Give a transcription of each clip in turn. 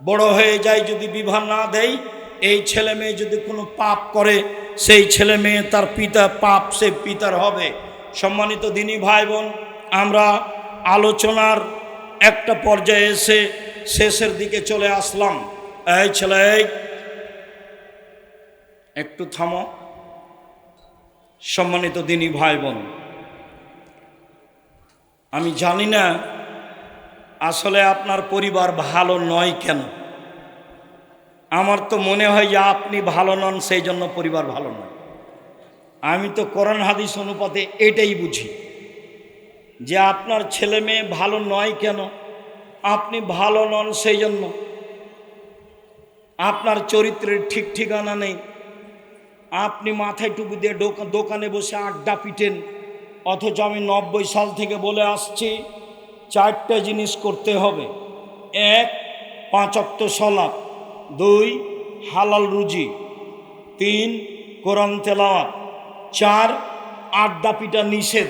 বড় হয়ে যায় যদি বিবাহ না দেয়, এই ছেলে মেয়ে যদি কোনো পাপ করে, সেই ছেলে মেয়ে তার পিতা পাপ, সে পিতার হবে। সম্মানিত দিনী ভাই বোন আমরা আলোচনার একটা পর্যায়ে এসে শেষের দিকে চলে আসলাম। এই ছেলে একটু থামো। সম্মানিত দিনী ভাই বোন আমি জানি না আসলে আপনার পরিবার ভালো নয় কেন? আমার তো মনে হয় যে আপনি ভালো নন, সেই জন্য পরিবার ভালো নয়। আমি তো কোরআন, হাদিস অনুপাতে এটাই বুঝি যে আপনার ছেলে মেয়ে ভালো নয় কেন? আপনি ভালো নন, সেই জন্য। আপনার চরিত্রের ঠিক ঠিকানা নেই। আপনি মাথায় টুপি দিয়ে দোকানে বসে আড্ডা পিটেন। অথচ আমি নব্বই সাল থেকে বলে আসছি চারটে জিনিস করতে হবে। এক পাঁচক্ত সলাপ। দুই, হালাল রুজি। তিন, কোরআন তেলাওয়াত। চার, আড্ডা পিটা নিষেধ।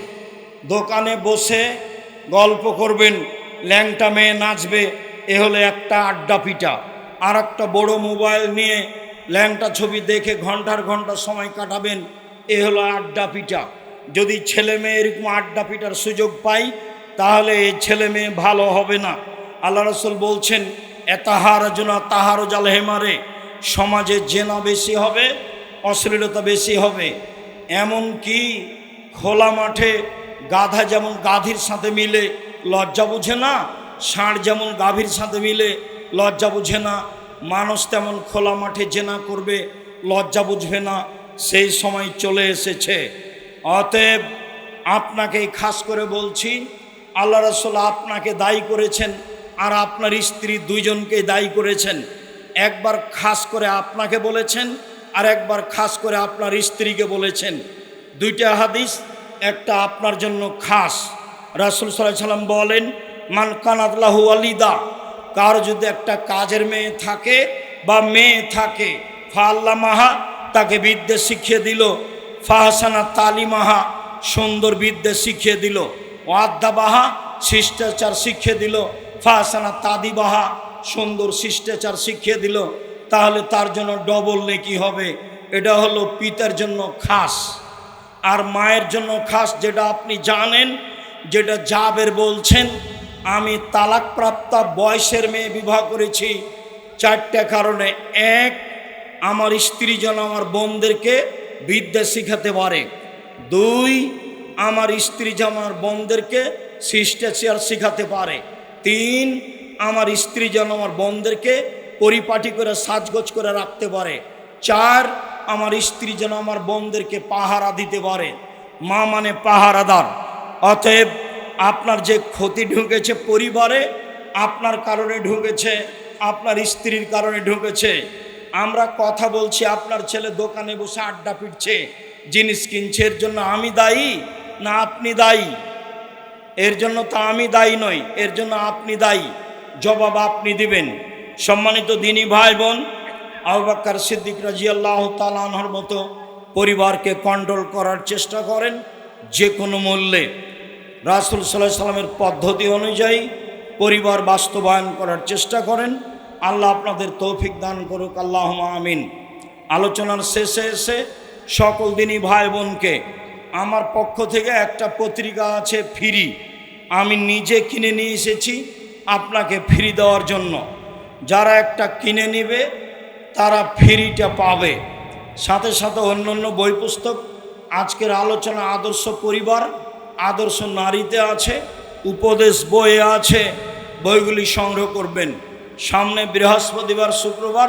দোকানে বসে গল্প করবেন, ল্যাংটা মেয়ে নাচবে, এ হলো একটা আড্ডা পিটা। আর একটা বড় মোবাইল নিয়ে ল্যাংটা ছবি দেখে ঘণ্টার ঘণ্টা সময় কাটাবেন, এ হলো আড্ডা পিটা। যদি ছেলে মেয়ে এরকম আড্ডা পিটার সুযোগ পাই তাহলে এই ছেলে মেয়ে ভালো হবে না। আল্লাহ রসুল বলছেন, এতাহার জনা তাহারও জাল হেমারে, সমাজে জেনা বেশি হবে, অশ্লীলতা বেশি হবে। এমন কি খোলা মাঠে গাধা যেমন গাধীর সাথে মিলে, লজ্জা বুঝে না, ষাঁড় যেমন গাভীর সাথে মিলে, লজ্জা বুঝে না, মানুষ তেমন খোলা মাঠে জেনা করবে, লজ্জা বুঝবে না, সেই সময় চলে এসেছে। অতএব আপনাকে খাস করে বলছি আল্লাহ রসুল আপনাকে দায়ী করেছেন আর আপনার স্ত্রী দুইজনকে দায়ী করেছেন। একবার খাস করে আপনাকে বলেছেন আর একবার খাস করে আপনার স্ত্রীকে বলেছেন। দুইটা হাদিস, একটা আপনার জন্য খাস। রাসুল সাল্লাহ সাল্লাম বলেন, মান কানাতলাহু আলিদা কার যদি একটা কাজের মেয়ে থাকে বা মেয়ে থাকে ফাল্লা মাহা তাকে বিদ্যে শিখিয়ে দিল ফাহাসানা তালিমাহা সুন্দর বিদ্যে শিখিয়ে দিল। ওয়াদ্দাবাহা শিষ্টাচার শিখিয়ে দিল। ফাহাসানা তাদিবাহা সুন্দর শিষ্টাচার শিখিয়ে দিল। তাহলে তার জন্য ডবল নেকি হবে? এটা হলো পিতার জন্য খাস। আর মায়ের জন্য খাস যেটা আপনি জানেন, যেটা জাবের বলছেন, আমি তালাকপ্রাপ্তা বয়সের মেয়ে বিবাহ করেছি। চারটা কারণে। এক, আমার স্ত্রী যেন আমার বোনদেরকে বিদ্যা শিখাতে পারে। দুই আমার স্ত্রী আমার বোনদেরকে শিষ্টাচার শিখাতে পারে। তিন, আমার স্ত্রী যেন আমার বোনদেরকে পরিপাটি করে সাজগোজ করে রাখতে পারে। চার, আমার স্ত্রী যেন আমার বোনদেরকে পাহারা দিতে পারে। মা মানে পাহারাদার। অতএব আপনার যে ক্ষতি ঢুকেছে পরিবারে, আপনার কারণে ঢুকেছে, আপনার স্ত্রীর কারণে ঢুকেছে। আমরা কথা বলছি, আপনার ছেলে দোকানে বসে আড্ডা পিটছে, জিনিস কিনছে, এর জন্য আমি দায়ী। না আপনি দায়ী। এর জন্য তো আমি দায়ী নই, এর জন্য আপনি দায়ী। জবাব আপনি দিবেন। সম্মানিত দিনী ভাই বোন আবাক্কার সিদ্দিক রাজি আল্লাহ তালানহর মতো পরিবারকে কন্ট্রোল করার চেষ্টা করেন যে কোনো মূল্যে। রাসুল সাল্লাহ সাল্লামের পদ্ধতি অনুযায়ী পরিবার বাস্তবায়ন করার চেষ্টা করেন। আল্লাহ আপনাদের তৌফিক দান করুক আল্লাহ আমিন। আলোচনার শেষে এসে সকল দিনই ভাই বোনকে আমার পক্ষ থেকে একটা পত্রিকা আছে ফ্রি। আমি নিজে কিনে নিয়ে এসেছি আপনাকে ফ্রি দেওয়ার জন্য। যারা একটা কিনে নেবে, তারা ফ্রিটা পাবে। সাথে সাথে অন্য অন্য বই পুস্তক, আজকের আলোচনা আদর্শ পরিবার, আদর্শ নারীতে আছে, উপদেশ বইয়ে আছে, বইগুলি সংগ্রহ করবেন। সামনে বৃহস্পতিবার, শুক্রবার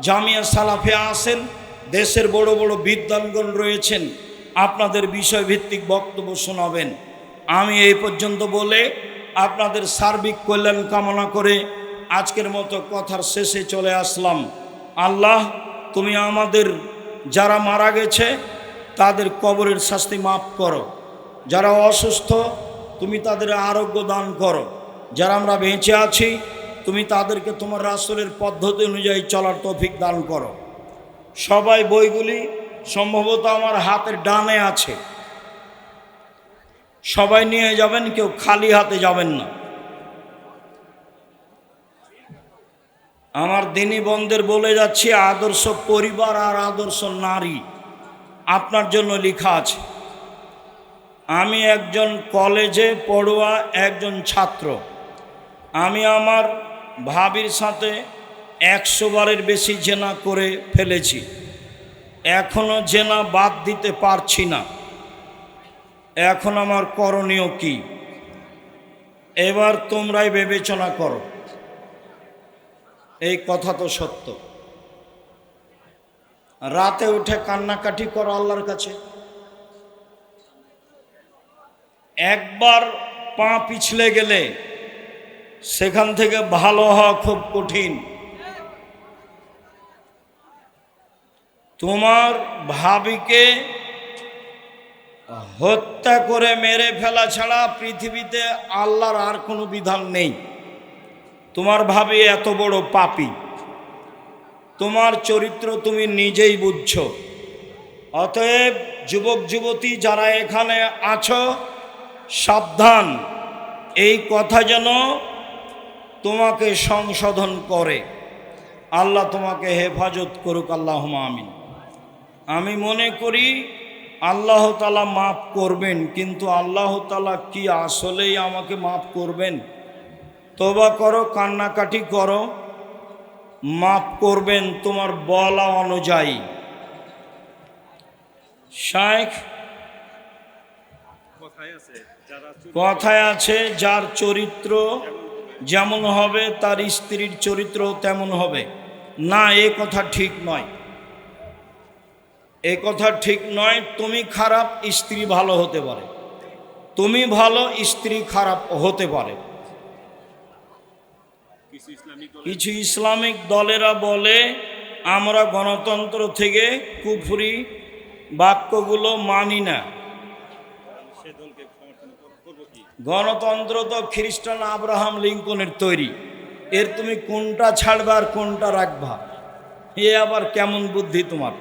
জামিয়া সালাফে আসেন, দেশের বড় বড় বিদ্বানগণ রয়েছেন। আপনাদের বিষয়ভিত্তিক বক্তব্য শোনাবেন। আমি এই পর্যন্ত বলে আপনাদের সার্বিক কল্যাণ কামনা করে আজকের মতো কথার শেষে চলে আসলাম। আল্লাহ, তুমি আমাদের যারা মারা গেছে, তাদের কবরের শাস্তি মাফ করো। যারা অসুস্থ, তুমি তাদের আরোগ্য দান করো। যারা আমরা বেঁচে আছি, তুমি তাদেরকে তোমার রাসুলের পদ্ধতি অনুযায়ী চলার তৌফিক দান করো। সবাই বইগুলি সম্ভবত আমার হাতের ডানে আছে। সবাই নিয়ে যাবেন, কেউ খালি হাতে যাবেন না। আমার দিনী বন্ধের বলে যাচ্ছি, আদর্শ পরিবার আর আদর্শ নারী, আপনার জন্য লেখা আছে। আমি একজন কলেজে পড়ুয়া, একজন ছাত্র। আমি আমার ভাবির সাথে একশো বারের বেশি জেনা করে ফেলেছি। এখনও জেনা বাদ দিতে পারছি না। এখন আমার করণীয় কি? এবার তোমরাই বিবেচনা করো। এই কথা তো সত্য। রাতে উঠে কান্নাকাটি করো আল্লাহর কাছে। একবার পা পিছলে গেলে সেখান থেকে ভালো হওয়া খুব কঠিন। তোমার ভাবিকে হত্যা করে মেরে ফেলা ছাড়া পৃথিবীতে আল্লাহর আর কোনো বিধান নেই। তোমার ভাবি এত বড় পাপি। তোমার চরিত্র তুমি নিজেই বুঝছ। অতএব যুবক, যুবতী যারা এখানে আছো, সাবধান। এই কথা যেন তোমাকে সংশোধন করে। আল্লাহ তোমাকে হেফাজত করুক আল্লাহ আমিন। আমি মনে করি আল্লাহ তালা মাফ করবেন, কিন্তু আল্লাহ তালা কি আসলেই আমাকে মাফ করবেন? তোবা করো, কান্নাকাটি করো, মাফ করবেন তোমার বলা অনুযায়ী। শাইখ কথায় আছে কথায় আছে যার চরিত্র যেমন হবে, তার স্ত্রীর চরিত্র তেমন হবে। না, এ কথা ঠিক নয়। এ কথা ঠিক নয়, তুমি খারাপ, স্ত্রী ভালো হতে পারে। তুমি ভালো, স্ত্রী খারাপ হতে পারে। কিছু ইসলামিক দলেরা বলে, আমরা গণতন্ত্র থেকে কুফরি বাক্যগুলো মানি না। গণতন্ত্র তো খ্রিস্টান আব্রাহাম লিঙ্কনের তৈরি। এর তুমি কোনটা ছাড়বা আর কোনটা রাখবা? এ আবার কেমন বুদ্ধি তোমার?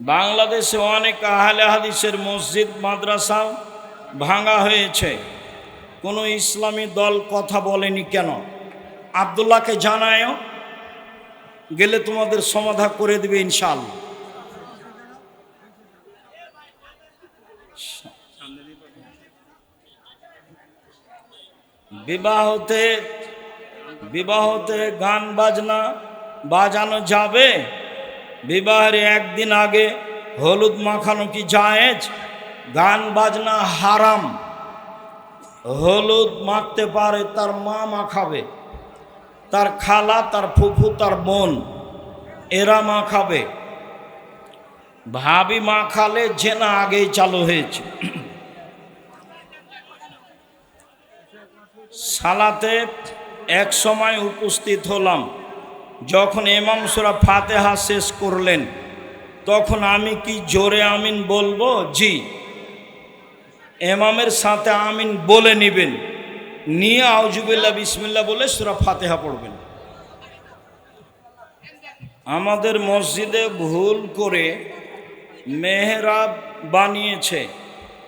বাংলাদেশে অনেক আহলে হাদিসের মসজিদ, মাদ্রাসা ভাঙা হয়েছে। কোনো ইসলামী দল কথা বলেনি কেন? আবদুল্লাহকে জানায়ও, গেলে তোমাদের সমাধা করে দেবে নির্বাচন বিবাহতে বিবাহতে গান বাজনা বাজানো যাবে? বিবাহের একদিন আগে হলুদ মাখানো কি জায়েজ? গান বাজনা হারাম। হলুদ মাখতে পারে, তার মা মাখাবে। তার খালা, তার ফুফু, তার বোন, এরা মাখাবে। ভাবি মাখালে জেনা আগেই চালু হয়েছে। সালাতে এক সময় উপস্থিত হলাম। যখন এমাম সুরা ফাতেহা শেষ করলেন, তখন আমি কি জোরে আমিন বলব? জি। এমামের সাথে আমিন বলে নিবেন। নিয়ে আউজুবিল্লা বিসমিল্লা বলে সুরা ফাতেহা পড়বেন। আমাদের মসজিদে ভুল করে মেহরাব বানিয়েছে।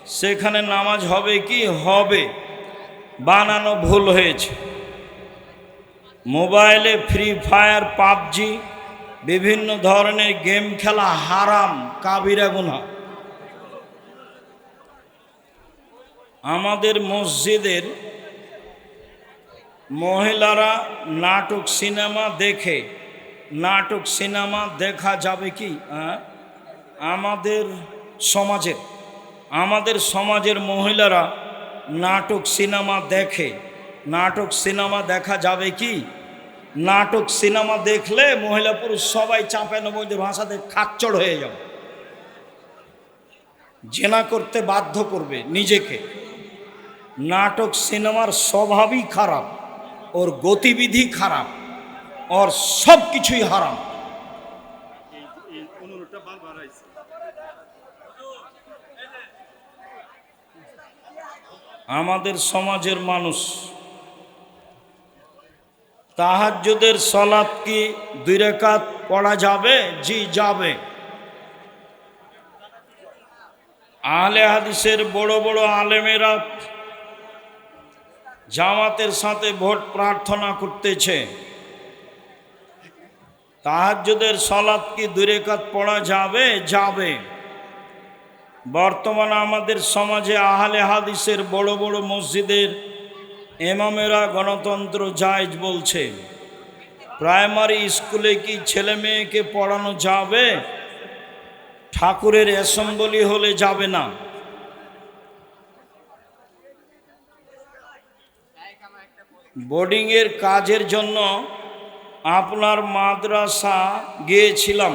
সেখানে নামাজ হবে কি? হবে। বানানো ভুল হয়েছে। মোবাইলে ফ্রি ফায়ার, পাবজি, বিভিন্ন ধরনের গেম খেলা, হারাম, কাবিরা গুনা আমাদের মসজিদের মহিলারা নাটক সিনেমা দেখে, নাটক সিনেমা দেখা যাবে কি? হ্যাঁ? আমাদের সমাজের আমাদের সমাজের মহিলারা নাটক সিনেমা দেখে, নাটক সিনেমা দেখা যাবে কি? নাটক, সিনেমা দেখলে মহিলা পুরুষ সবাই চাপের মধ্যে ভাষাতে খাচ্চড় হয়ে যাবে। জেনা করতে বাধ্য করবে নিজেকে। নাটক, সিনেমার স্বভাবই খারাপ, ওর গতিবিধি খারাপ, ওর সব কিছুই হারাম। আমাদের সমাজের মানুষ তাহাজ্জুদের সলাৎ কি দুই রেখাত পড়া যাবে? জি, যাবে। আহলে হাদিসের বড় বড় আলেমেরা জামাতের সাথে ভোট প্রার্থনা করতেছে। তাহাজ্জুদের সলাৎ কি দুরেকাত পড়া যাবে? যাবে। বর্তমানে আমাদের সমাজে আহলে হাদিসের বড় বড় মসজিদের এমামেরা গণতন্ত্র জায়জ বলছে, প্রাইমারি স্কুলে কি ছেলে মেয়েকে পড়ানো যাবে? ঠাকুরের অ্যাসেম্বলি হলে যাবে না। বোর্ডিংয়ের কাজের জন্য আপনার মাদ্রাসা গিয়েছিলাম।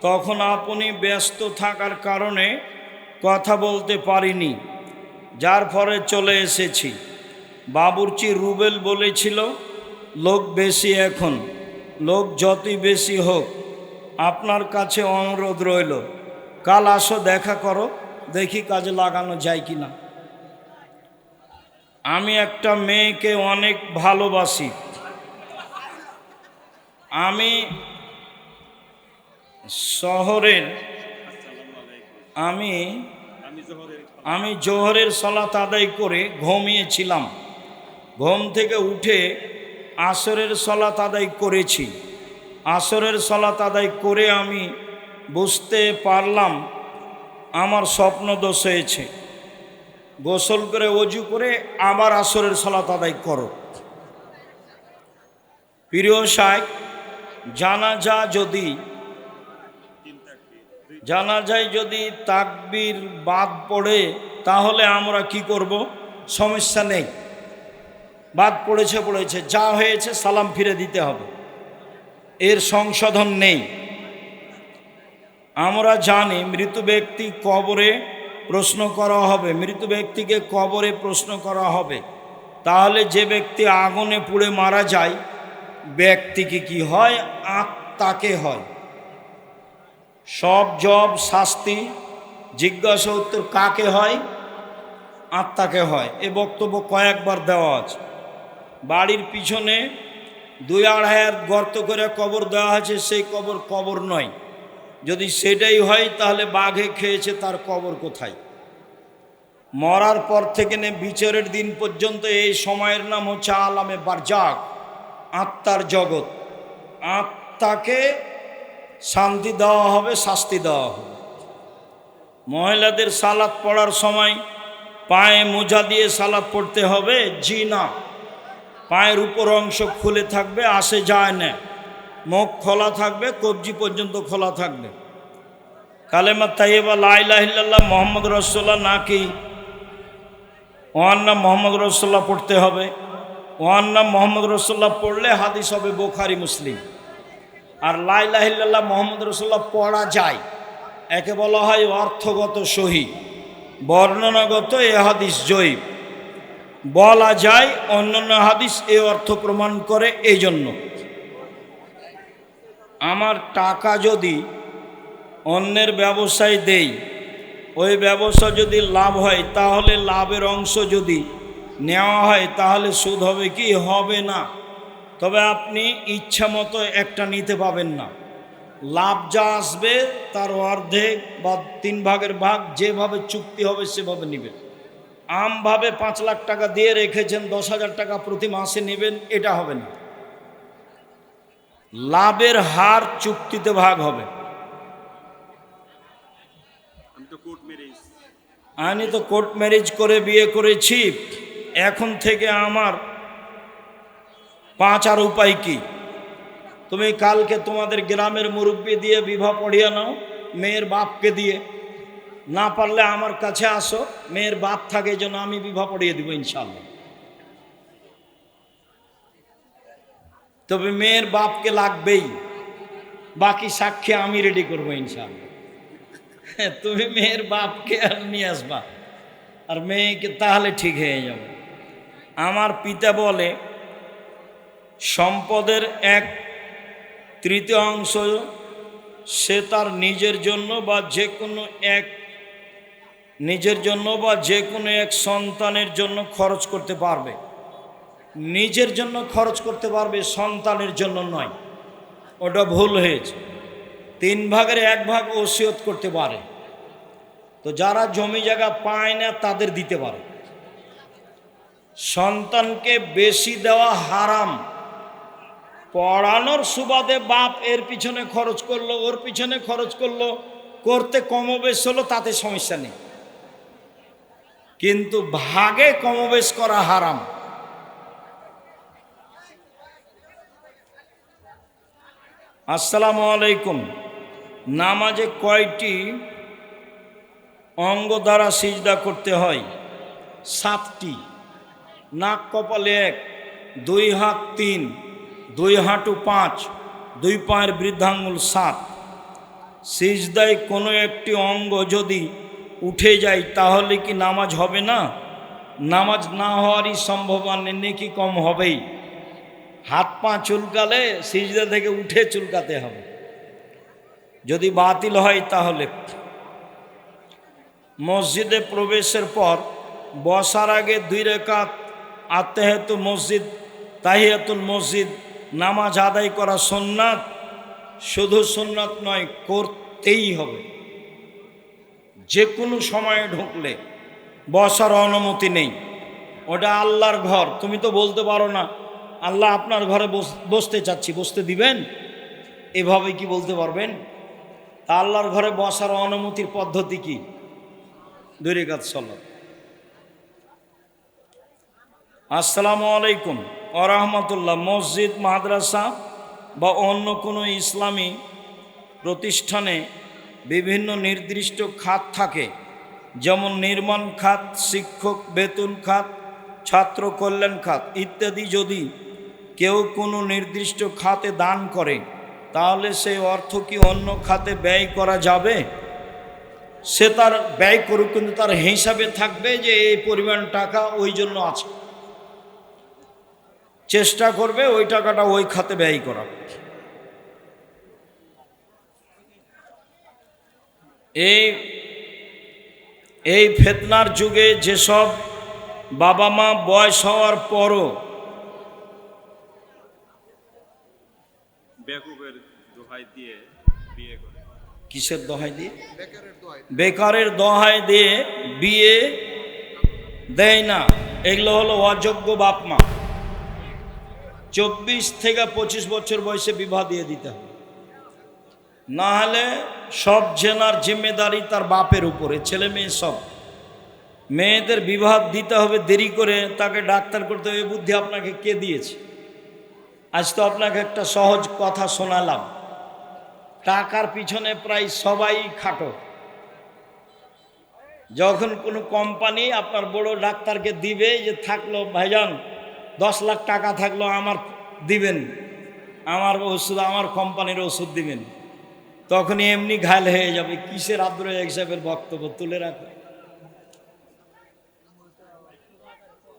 তখন আপনি ব্যস্ত থাকার কারণে কথা বলতে পারিনি, যার ফলে চলে এসেছি। বাবুর্চি রুবেল বলেছিল, লোক বেশি এখন, লোক যতই বেশি হোক, আপনার কাছে অনুরোধ রইল, কাল আসো দেখা করো, দেখি কাজে লাগানো যায় কি না আমি একটা মেয়েকে অনেক ভালোবাসি। আমি শহরের, আমি আমি জোহরের সলাত আদায় করে ঘুমিয়েছিলাম। ঘুম থেকে উঠে আসরের সলাত আদায় করেছি। আসরের সলাত আদায় করে আমি বুঝতে পারলাম আমার স্বপ্ন দোষ হয়েছে। গোসল করে অজু করে আবার আসরের সলাত আদায় করো। প্রিয় সাহেব, জানাজা যদি জানাজায় যদি তাকবির বাদ পড়ে, তাহলে আমরা কি করব? সমস্যা নেই। বাদ পড়েছে পড়েছে, যা হয়েছে সালাম ফিরে দিতে হবে। এর সংশোধন নেই। আমরা জানি মৃত ব্যক্তি কবরে প্রশ্ন করা হবে, মৃত ব্যক্তিকে কবরে প্রশ্ন করা হবে। তাহলে যে ব্যক্তি আগুনে পুড়ে মারা যায়, ব্যক্তিকে কি হয়? আত্মাকে হয়। সব জব, শাস্তি, জিজ্ঞাসা উত্তর কাকে হয়? আত্মাকে হয়। এ বক্তব্য কয়েকবার দেওয়া আছে। বাড়ির পিছনে দুই আড়াই গর্ত করে কবর দেওয়া আছে সেই কবর কবর নয়। যদি সেটাই হয়, তাহলে বাঘে খেয়েছে, তার কবর কোথায়? মরার পর থেকে নে, বিচারের দিন পর্যন্ত এই সময়ের নাম হচ্ছে আলামে বারজাক, আত্মার জগৎ। আত্মাকে শান্তি দেওয়া হবে, শাস্তি দেওয়া হবে। মহিলাদের সালাদ পড়ার সময় পায়ে মোজা দিয়ে সালাদ পড়তে হবে, জি না। পায়ের উপর অংশ খুলে থাকবে, আসে যায় না। মুখ খোলা থাকবে, কবজি পর্যন্ত খোলা থাকবে। কালেমা তাইবা লাইলাহিল্লাহ মোহাম্মদ রসোল্লাহ নাকি? ওয়ার নাম মোহাম্মদ রসোল্লাহ পড়তে হবে। ওয়ার নাম মোহাম্মদ রসোল্লাহ পড়লে হাদিস হবে বোখারি, মুসলিম। আর লাইলাহিল্লাহ মোহাম্মদ রসোল্লাহ পড়া যায়। একে বলা হয় অর্থগত সহি। বর্ণনাগত এ হাদিস জয়ীব। বলা যায়, অন্যান্য হাদিস এ অর্থ প্রমাণ করে এই জন্য আমার টাকা যদি অন্যের ব্যবসায় দেই, ওই ব্যবসা যদি লাভ হয়, তাহলে লাভের অংশ যদি নেওয়া হয়, তাহলে সুদ হবে কি? হবে না। তবে আপনি ইচ্ছা মতো একটা নিতে পাবেন না। লাভ যা আসবে, তার অর্ধেক বা তিন ভাগের ভাগ যেভাবে চুক্তি হবে, সেভাবে নেবেন। আমভাবে পাঁচ লাখ টাকা দিয়ে রেখেছেন দশ হাজার টাকা প্রতি মাসে নেবেন এটা হবে না। লাভের হার চুক্তিতে ভাগ হবে। আমি তো কোর্ট ম্যারেজ আমি তো কোর্ট ম্যারেজ করে বিয়ে করেছি এখন থেকে আমার পাঁচ আর উপায় কি? তুমি কালকে তোমাদের গ্রামের মুরব্বী দিয়ে বিবাহ পড়িয়ে নাও মেয়ের বাপকে দিয়ে। না পারলে আমার কাছে আসো, মেয়ের বাপ থাকে যেন আমি বিবাহ পড়িয়ে দিব ইনশাল্লাহ তবে মেয়ের বাপকে লাগবেই, বাকি সাক্ষী আমি রেডি করব ইনশাল্লাহ তুমি মেয়ের বাপকে আর নিয়ে আসবা, আর মেয়েকে তাহলে ঠিক হয়ে যাবে। আমার পিতা বলে, সম্পদের এক তৃতীয় অংশ সে তার নিজের জন্য বা যে কোনো এক নিজের জন্য বা যে কোনো এক সন্তানের জন্য খরচ করতে পারবে। নিজের জন্য খরচ করতে পারবে, সন্তানের জন্য নয়। ওটা ভুল হয়েছে। তিন ভাগের এক ভাগ ওসিয়ত করতে পারে। তো যারা জমি জায়গা পায় না, তাদের দিতে পারে। সন্তানকে বেশি দেওয়া হারাম। পড়ানোর সুবাদে বাপ এর পিছনে খরচ করল, ওর পিছনে খরচ করল, করতে কমবেশ হলো, তাতে সমস্যা নেই। কিন্তু ভাগে কমবেশ করা হারাম। আসসালামু আলাইকুম। নামাজে কয়টি অঙ্গ দ্বারা সিজদা করতে হয়? সাতটি। নাক কপালে এক, দুই হাত তিন, দুই হাঁটু পাঁচ, দুই পায়ের বৃদ্ধাঙ্গুল সাত। সিজদায় কোনো একটি অঙ্গ যদি উঠে যায় তাহলে কি নামাজ হবে না? নামাজ না হওয়ারই সম্ভাবনা নেকি কম হবেই। হাত পা চুলকালে সিজদা থেকে উঠে চুলকাতে হবে। যদি বাতিল হয় তাহলে। মসজিদে প্রবেশের পর বসার আগে দুই রেখাত আত্মেহেতুল মসজিদ, তাহিয়াতুল মসজিদ, নামাজ আদায় করা সোননাথ শুধু সোননাথ নয়, করতেই হবে। যে কোনো সময়ে ঢুকলে বসার অনুমতি নেই। ওটা আল্লাহর ঘর। তুমি তো বলতে পারো না, আল্লাহ আপনার ঘরে বস- বসতে চাচ্ছি। বসতে দিবেন? এভাবে কি বলতে পারবেন? তা আল্লাহর ঘরে বসার অনুমতির পদ্ধতি কি? দুই রেখাত সলাত আসসালামু আলাইকুম। আরহামতুল্লাহ মসজিদ, মাদ্রাসা বা অন্য কোনো ইসলামী প্রতিষ্ঠানে বিভিন্ন নির্দিষ্ট খাত থাকে। যেমন নির্মাণ খাত, শিক্ষক বেতন খাত, ছাত্র কল্যাণ খাত ইত্যাদি যদি কেউ কোনো নির্দিষ্ট খাতে দান করে, তাহলে সেই অর্থ কি অন্য খাতে ব্যয় করা যাবে? সে তার ব্যয় করুক, কিন্তু তার হিসাবে থাকবে যে এই পরিমাণ টাকা ওই জন্য আছে। চেষ্টা করবে ওই টাকাটা ওই খাতে ব্যয় করা এই এই ফেতনার যুগে যেসব বাবা মা বয়স হওয়ার পরও কিসের দহাই দিয়ে। বেকারের দহাই দিয়ে বিয়ে দেয় না। এগুলো হলো অযোগ্য বাপ মা। চব্বিশ থেকে পঁচিশ বছর বয়সে বিবাহ দিয়ে দিতে হবে। না হলে সব জেনার জিম্মেদারি তার বাপের উপরে, ছেলে মেয়ে সব। মেয়েদের বিবাহ দিতে হবে দেরি করে, তাকে ডাক্তার করতে হবে বুদ্ধি আপনাকে কে দিয়েছে? আজ তো আপনাকে একটা সহজ কথা শোনালাম। টাকার পিছনে প্রায় সবাই খাটো। যখন কোনো কোম্পানি আপনার বড় ডাক্তারকে দিবে যে, থাকল, ভাইজান, দশ লাখ টাকা থাকল, আমার দিবেন। আমার ওষুধ, আমার কোম্পানির ওষুধ দিবেন। তখনই এমনি ঘায়ল হয়ে যাবে। কিসের আব্দুল রাজাক সাহেবের বক্তব্য? তুলে রাখো।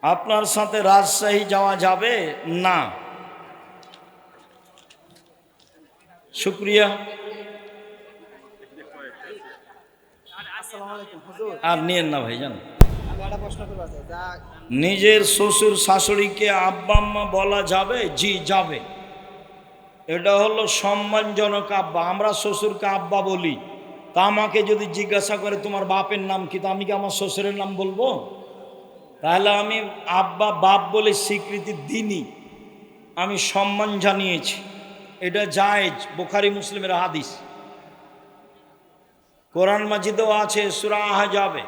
আপনার সাথে রাজশাহী যাওয়া যাবে? না। শুক্রিয়া। আর নিয়েন না প্রশ্ন করব নিজের শ্বশুর শাশুড়িকে আব্বা আম্মা বলা যাবে? জি, যাবে। এটা হলো সম্মানজনক আব্বা। আমরা শ্বশুরকে আব্বা বলি। তা আমাকে যদি জিজ্ঞাসা করে, তোমার বাপের নাম কি? তা আমি কি আমার শ্বশুরের নাম বলব? তাহলে আমি আব্বা বাপ বলে স্বীকৃতি দিইনি। আমি সম্মান জানিয়েছি। এটা জায়েজ, বোখারি মুসলিমের হাদিস। কোরআন মাজিদেও আছে, সুরা আহা যাবে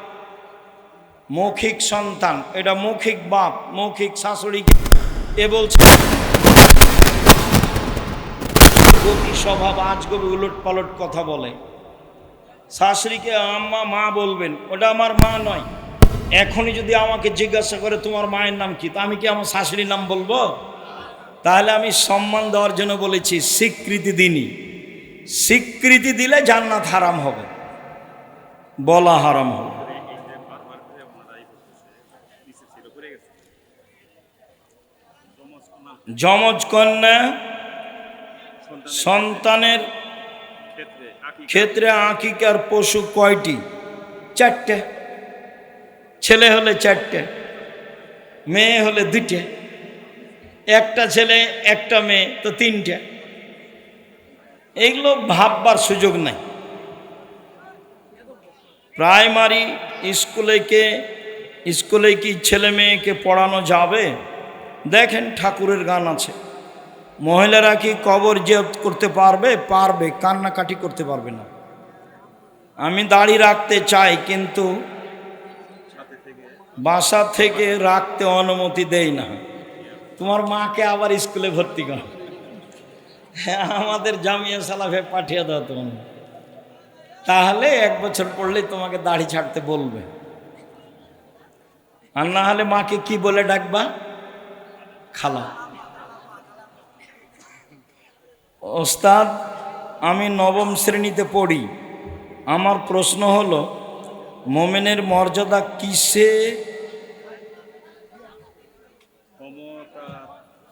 মৌখিক সন্তান, এটা মৌখিক বাপ, মৌখিক শাশুড়ি। এ বলছে গতি স্বভাব আজগবি উলট পালট কথা বলে। শাশুড়িকে আম্মা, মা বলবেন, ওটা আমার মা নয়। এখনই যদি আমাকে জিজ্ঞাসা করে তোমার মায়ের নাম কি, তা আমি কি আমার শাশুড়ির নাম বলব? তাহলে আমি সম্মান দেওয়ার জন্য বলেছি, স্বীকৃতি দিনই স্বীকৃতি দিলে জান্নাত হারাম হবে। বলা হারাম হবে। যমজ কন্যা সন্তানের ক্ষেত্রে আকি ক্ষেত্রে আকিকার পশু কয়টি? চারটে। ছেলে হলে চারটে, মেয়ে হলে দুইটে, একটা ছেলে, একটা মেয়ে, তো তিনটে। এইগুলো ভাববার সুযোগ নাই। প্রাইমারি স্কুলেকে স্কুলে কি ছেলে মেয়েকে পড়ানো যাবে? দেখেন ঠাকুরের গান আছে। মহিলারা কি কবর জিয়ারত করতে পারবে? পারবে কান্নাকাটি করতে পারবে না। আমি দাড়ি রাখতে চাই কিন্তু বাসা থেকে রাখতে অনুমতি দেই না। তোমার মাকে আবার স্কুলে ভর্তি কর। হ্যাঁ, আমাদের জামিয়া সালাফে পাঠিয়ে দাও তোমার তাহলে এক বছর পড়লেই তোমাকে দাড়ি ছাড়তে বলবে। আর না হলে মাকে কি বলে ডাকবা? খালা। ওস্তাদ আমি নবম শ্রেণীতে পড়ি। আমার প্রশ্ন হলো মোমেনের মর্যাদা কিসে?